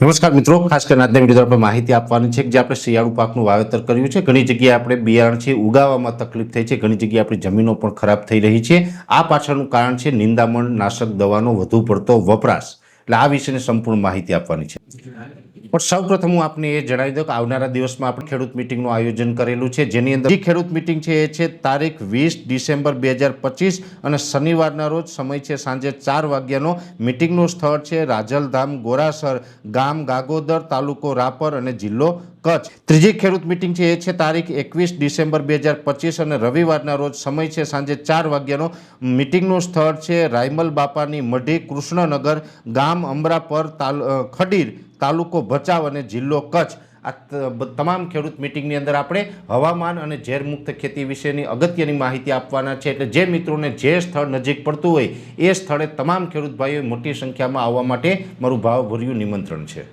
નમસ્કાર મિત્રો, ખાસ કરીને આજના વીડિયો આપણે માહિતી આપવાની છે કે જે આપણે શિયાળુ પાકનું વાવેતર કર્યું છે, ઘણી જગ્યાએ આપણે બિયારણ છે ઉગાવવામાં તકલીફ થઈ છે, ઘણી જગ્યાએ આપણી જમીનો પણ ખરાબ થઈ રહી છે. આ પાછળનું કારણ છે નિંદામણ, નાશક દવાનો વધુ પડતો વપરાશ. એટલે આ વિશેની સંપૂર્ણ માહિતી આપવાની છે. પણ સૌપ્રથમ હું આપને એ જણાવી દઉં કે આવનારા દિવસમાં આપણે ખેડૂત મિટિંગનું આયોજન કરેલું છે. જેની અંદર ખેડૂત મિટિંગ છે એ છે તારીખ વીસ ડિસેમ્બર બે હજાર પચીસ અને શનિવારના રોજ સમય છે સાંજે ચાર વાગ્યાનો. મિટિંગનું સ્થળ છે રાજલધામ, ગોરાસર, ગામ, ગાગોદર, તાલુકો રાપર અને જિલ્લો કચ્છ. ત્રીજી ખેડૂત મિટિંગ છે એ છે તારીખ એકવીસ ડિસેમ્બર બે હજાર પચીસ અને રવિવારના રોજ સમય છે સાંજે ચાર વાગ્યાનો. મિટિંગનું સ્થળ છે રાયમલ બાપાની મઢી, કૃષ્ણનગર, ગામ, અમરાપર, તાલ ખડીર તાલુકો ભચાઉ અને જિલ્લો કચ્છ. આ તમામ ખેડૂત મિટિંગની અંદર આપણે હવામાન અને ઝેરમુક્ત ખેતી વિશેની અગત્યની માહિતી આપવાના છે. એટલે જે મિત્રોને જે સ્થળ નજીક પડતું હોય, એ સ્થળે તમામ ખેડૂત ભાઈઓ મોટી સંખ્યામાં આવવા માટે મારું ભાવભર્યું નિમંત્રણ છે.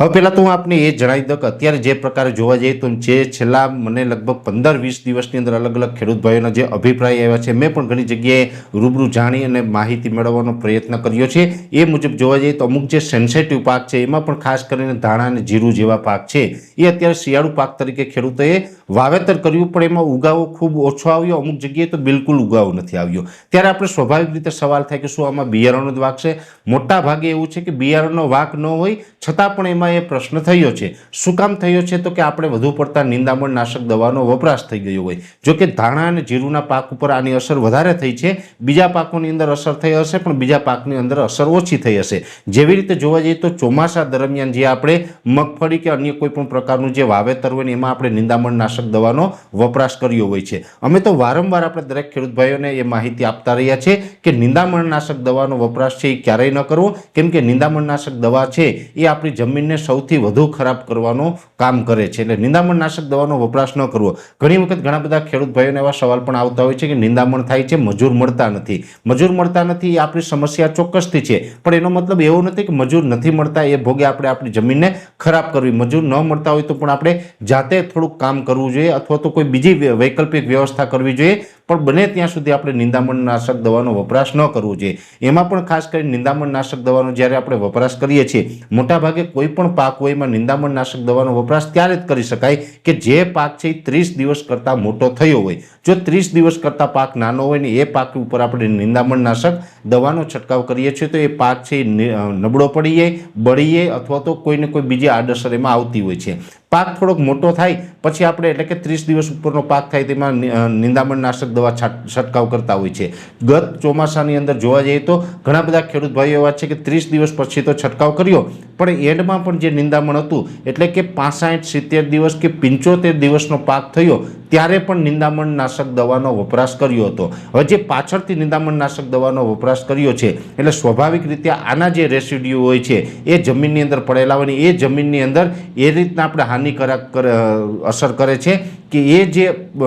હવે પહેલાં તો હું આપને એ જણાવી દઉં કે અત્યારે જે પ્રકારે જોવા જઈએ તો જે છેલ્લા મને લગભગ પંદર વીસ દિવસની અંદર અલગ અલગ ખેડૂત ભાઈઓના જે અભિપ્રાય આવ્યા છે, મેં પણ ઘણી જગ્યાએ રૂબરૂ જાણી અને માહિતી મેળવવાનો પ્રયત્ન કર્યો છે. એ મુજબ જોવા જઈએ તો અમુક જે સેન્સેટિવ પાક છે, એમાં પણ ખાસ કરીને ધાણા અને જીરું જેવા પાક છે, એ અત્યારે શિયાળુ પાક તરીકે ખેડૂતોએ વાવેતર કર્યું, પણ એમાં ઉગાવો ખૂબ ઓછો આવ્યો, અમુક જગ્યાએ તો બિલકુલ ઉગાવો નથી આવ્યો. ત્યારે આપણે સ્વાભાવિક રીતે સવાલ થાય કે શું આમાં બિયારણનો જ વાક છે? મોટા ભાગે એવું છે કે બિયારણનો વાક ન હોય, છતાં પણ એમાં એ પ્રશ્ન થયો છે. શું કામ થયો છે તો કે આપણે વધુ પડતા નિંદામણ નાશક દવાનો વપરાશ થઈ ગયો હોય. જો કે ધાણા અને જીરુના પાક ઉપર આની અસર વધારે થઈ છે. બીજા પાકોની અંદર અસર થઈ હશે, પણ બીજા પાકની અંદર અસર ઓછી થઈ હશે. જેવી રીતે જોવા જઈએ તો ચોમાસા દરમિયાન જે આપણે મગફળી કે અન્ય કોઈ પણ પ્રકારનું જે વાવેતર હોય ને એમાં આપણે નિંદામણ નાશક દવાનો વપરાશ કર્યો હોય છે. અમે તો વારંવાર આપણે દરેક ખેડૂત ભાઈઓને એ માહિતી આપતા રહ્યા છે કે નિંદામણ નાશક દવાનો વપરાશ છે એ ક્યારેય ન કરવો. કેમ કે નિંદામણ નાશક દવા છે એ આપણી જમીનને સૌથી વધુ ખરાબ કરવાનું કામ કરે છે. એટલે નિંદામણ નાશક દવાનો વપરાશ ન કરવો. ઘણી વખત ઘણા બધા ખેડૂત ભાઈઓને એવા સવાલ પણ આવતા હોય છે કે નિંદામણ થાય છે, મજૂર મળતા નથી. મજૂર મળતા નથી એ આપણી સમસ્યા ચોક્કસથી છે. પણ એનો મતલબ એવો નથી કે મજૂર નથી મળતા એ ભોગે આપણે આપણી જમીનને ખરાબ કરવી. મજૂર ન મળતા હોય તો પણ આપણે જાતે થોડુંક કામ કરવું જોઈએ અથવા તો કોઈ બીજી વૈકલ્પિક વ્યવસ્થા કરવી જોઈએ પણ બને ત્યાં સુધી આપણે નિંદામણ નાશક દવાનો વપરાશ ન કરવો જોઈએ. એમાં પણ ખાસ કરીને નિંદામણ નાશક દવાનો જ્યારે આપણે વપરાશ કરીએ છીએ, મોટાભાગે કોઈ પણ પાક હોય એમાં નિંદામણ નાશક દવાનો વપરાશ ત્યારે જ કરી શકાય કે જે પાક છે એ ત્રીસ દિવસ કરતાં મોટો થયો હોય. જો ત્રીસ દિવસ કરતાં પાક નાનો હોય ને એ પાક ઉપર આપણે નિંદામણ નાશક દવાનો છંટકાવ કરીએ છીએ, તો એ પાક છે નબળો પડી જાય, બળી અથવા તો કોઈને કોઈ બીજી આડઅસર એમાં આવતી હોય છે. પાક થોડોક મોટો થાય, પછી આપણે એટલે કે ત્રીસ દિવસ ઉપરનો પાક થાય તેમાં નિંદામણનાશક નિંદામણ નાશક દવા છાટ- છંટકાવ કરતા હોય છે. ગત ચોમાસાની અંદર જોવા જઈએ તો ઘણા બધા ખેડૂત ભાઈઓ એવા છે કે ત્રીસ દિવસ પછી તો છંટકાવ કર્યો, પણ એન્ડમાં પણ જે નિંદામણ હતું, એટલે કે પાસઠ, સિત્તેર દિવસ કે પંચોતેર દિવસનો પાક થયો, ત્યારે પણ નિંદામણ નાશક દવાનો વપરાશ કર્યો હતો. હવે જે પાછળથી નિંદામણ નાશક દવાનો વપરાશ કર્યો છે, એટલે સ્વાભાવિક રીતે આના જે રેસિડ્યુ હોય છે, એ જમીનની અંદર પડેલા હોય એ જમીનની અંદર એ રીતના આપણે હાનિકારક કર- અસર કરે છે કે એ જે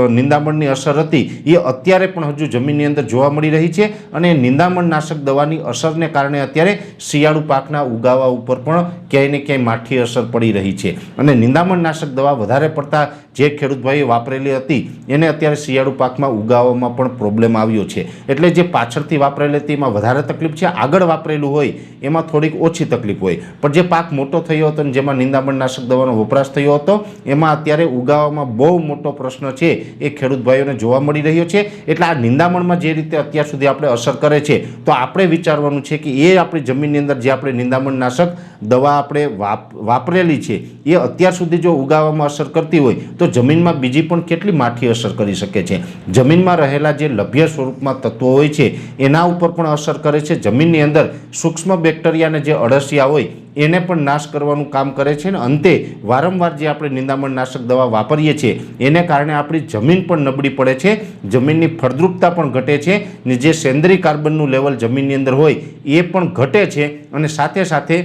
નિંદામણની અસર હતી, એ અત્યારે પણ હજુ જમીનની અંદર જોવા મળી રહી છે અને નિંદામણ નાશક દવાની અસરને કારણે અત્યારે શિયાળુ પાકના ઉગાવા ઉપર પણ ક્યાંય ને ક્યાંય માઠી અસર પડી રહી છે. અને નિંદામણ નાશક દવા વધારે પડતા જે ખેડૂતભાઈએ વાપરેલી હતી, એને અત્યારે શિયાળુ પાકમાં ઉગાવવામાં પણ પ્રોબ્લેમ આવ્યો છે. એટલે જે પાછળથી વાપરેલી હતી, એમાં વધારે તકલીફ છે, આગળ વાપરેલું હોય, એમાં થોડીક ઓછી તકલીફ હોય. પણ જે પાક મોટો થયો હતો અને જેમાં નિંદામણ નાશક દવાનો વપરાશ થયો હતો. એમાં અત્યારે ઉગાવવામાં બહુ મોટો પ્રશ્ન છે. એ ખેડૂત ભાઈઓને જોવા મળી રહ્યો છે. એટલે આ નિંદામણમાં જે રીતે અત્યાર સુધી આપણે અસર કરે છે, તો આપણે વિચારવાનું છે કે એ આપણી જમીનની અંદર જે આપણે નિંદામણનાશક દવા આપણે વાપરેલી છે, એ અત્યાર સુધી જો ઉગાવવામાં અસર કરતી હોય, તો જમીનમાં બીજી પણ કેટલી માઠી અસર કરી શકે છે? જમીનમાં રહેલા જે લભ્ય સ્વરૂપમાં તત્વો હોય છે, એના ઉપર પણ અસર કરે છે. જમીનની અંદર સૂક્ષ્મ બેક્ટેરિયાને જે અળસિયા હોય એને પણ નાશ કરવાનું કામ કરે છે અને અંતે વારંવાર જે આપણે નિંદામણ નાશક દવા વાપરીએ છીએ, એને કારણે આપણી જમીન પણ નબળી પડે છે, જમીનની ફળદ્રુપતા પણ ઘટે છે ને જે સેન્દ્રીય કાર્બનનું લેવલ જમીનની અંદર હોય એ પણ ઘટે છે અને સાથે સાથે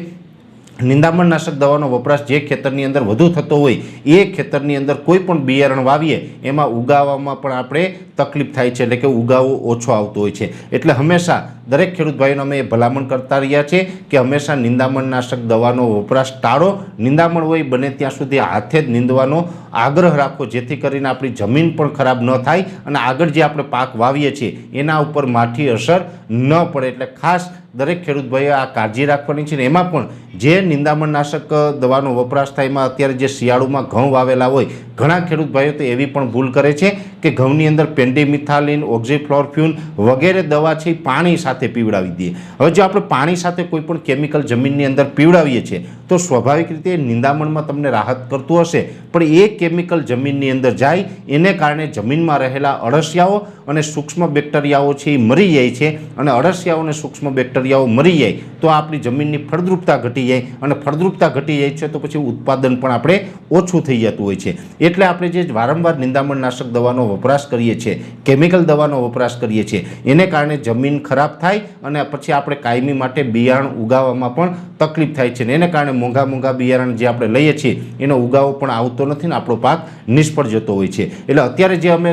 નિંદામણ નાશક દવાનો વપરાશ જે ખેતરની અંદર વધુ થતો હોય, એ ખેતરની અંદર કોઈ પણ બિયારણ વાવીએ, એમાં ઉગાવવામાં પણ આપણે તકલીફ થાય છે, એટલે કે ઉગાવો ઓછો આવતો હોય છે. એટલે હંમેશા દરેક ખેડૂત ભાઈઓને અમે એ ભલામણ કરતા રહ્યા છે કે હંમેશા નિંદામણનાશક દવાનો વપરાશ ટાળો. નિંદામણ હોય, બને ત્યાં સુધી હાથે જ નીંદવાનો આગ્રહ રાખો, જેથી કરીને આપણી જમીન પણ ખરાબ ન થાય અને આગળ જે આપણે પાક વાવીએ છીએ, એના ઉપર માઠી અસર ન પડે. એટલે ખાસ દરેક ખેડૂત ભાઈએ આ કાળજી રાખવાની છે ને એમાં પણ જે નિંદામણનાશક દવાનો વપરાશ થાય એમાં અત્યારે જે શિયાળુમાં ઘઉં વાવેલા હોય, ઘણા ખેડૂત ભાઈઓ તો એવી પણ ભૂલ કરે છે કે ઘઉંની અંદર પેન્ડીમિથાલિન ઓક્ઝીફ્લોરફ્યુન વગેરે દવા છે પાણી સાથે પીવડાવી દઈએ. હવે જો આપણે પાણી સાથે કોઈ પણ કેમિકલ જમીનની અંદર પીવડાવીએ છીએ, તો સ્વાભાવિક રીતે નિંદામણમાં તમને રાહત કરતું હશે. પણ એ કેમિકલ જમીનની અંદર જાય, એને કારણે જમીનમાં રહેલા અળસિયાઓ અને સૂક્ષ્મ બેક્ટેરિયાઓ છે એ મરી જાય છે અને અળસિયાઓ અને સૂક્ષ્મ બેક્ટેરિયાઓ મરી જાય, તો આપણી જમીનની ફળદ્રુપતા ઘટી જાય અને ફળદ્રુપતા ઘટી જાય છે તો પછી ઉત્પાદન પણ આપણે ઓછું થઈ જતું હોય છે. એટલે આપણે જે વારંવાર નિંદામણનાશક દવાનો વપરાશ કરીએ છીએ, કેમિકલ દવાનો વપરાશ કરીએ છીએ, એને કારણે જમીન ખરાબ થાય અને પછી આપણે કાયમી માટે બિયારણ ઉગાવવામાં પણ તકલીફ થાય છે ને એને કારણે મોંઘા મોંઘા બિયારણ જે આપણે લઈએ છીએ, એનો ઉગાવો પણ આવતો નથી ને આપણો પાક નિષ્ફળ જતો હોય છે. એટલે અત્યારે જે અમે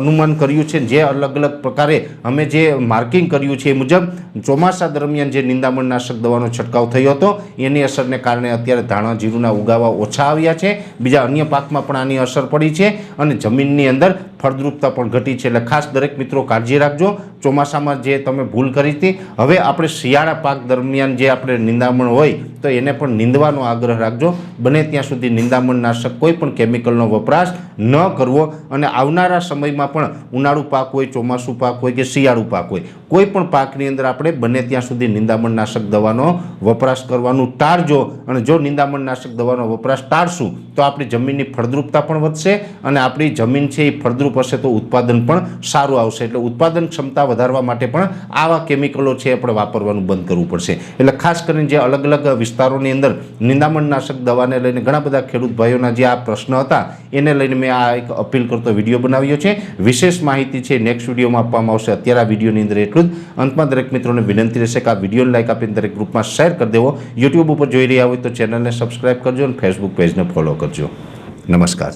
અનુમાન કર્યું છે જે અલગ અલગ પ્રકારે અમે જે માર્કિંગ કર્યું છે એ મુજબ ચોમાસા દરમિયાન જે નિંદામણનાશક દવાનો છંટકાવ થયો હતો, એની અસરને કારણે અત્યારે ધાણા, જીરુના ઉગાવા ઓછા આવ્યા છે. બીજા અન્ય પાકમાં પણ આની અસર પડી છે અને જમીનની અંદર ફળદ્રુપતા પણ ઘટી છે. એટલે ખાસ દરેક મિત્રો કાળજી રાખજો. ચોમાસામાં જે તમે ભૂલ કરી હતી, હવે આપણે શિયાળા પાક દરમિયાન જે આપણે નિંદામણ હોય, તો એને પણ નીંદવાનો આગ્રહ રાખજો. બને ત્યાં સુધી નિંદામણનાશક કોઈ પણ કેમિકલનો વપરાશ ન કરવો અને આવનારા સમયમાં પણ ઉનાળુ પાક હોય, ચોમાસું પાક હોય કે શિયાળુ પાક હોય, કોઈ પણ પાકની અંદર આપણે બને ત્યાં સુધી નિંદામણનાશક દવાનો વપરાશ કરવાનું ટાળજો. અને જો નિંદામણનાશક દવાનો વપરાશ ટાળશું, તો આપણી જમીનની ફળદ્રુપતા પણ વધશે અને આપણી જમીન છે એ ફળદ્રુપ હશે તો ઉત્પાદન પણ સારું આવશે. એટલે ઉત્પાદન ક્ષમતા વધારવા માટે પણ આવા કેમિકલો છે આપણે વાપરવાનું બંધ કરવું પડશે. એટલે ખાસ કરીને જે અલગ અલગ વિસ્તારોની અંદર નિંદામણનાશક દવાને લઈને ઘણા બધા ખેડૂત ભાઈઓના જે આ પ્રશ્ન હતા, એને લઈને મેં આ એક અપીલ કરતો વીડિયો બનાવ્યો છે. વિશેષ માહિતી છે નેક્સ્ટ વિડીયોમાં આપવામાં આવશે. અત્યારે આ વિડીયોની અંદર એટલું જ. અંતમાં દરેક મિત્રોને વિનંતી રહેશે કે આ વિડીયોને લાઈક આપીને દરેક ગ્રુપમાં શેર કરી દેવો. યુટ્યુબ ઉપર જોઈ રહ્યા હોય તો ચેનલને સબસ્ક્રાઈબ કરજો અને ફેસબુક પેજને ફોલો કરજો. નમસ્કાર.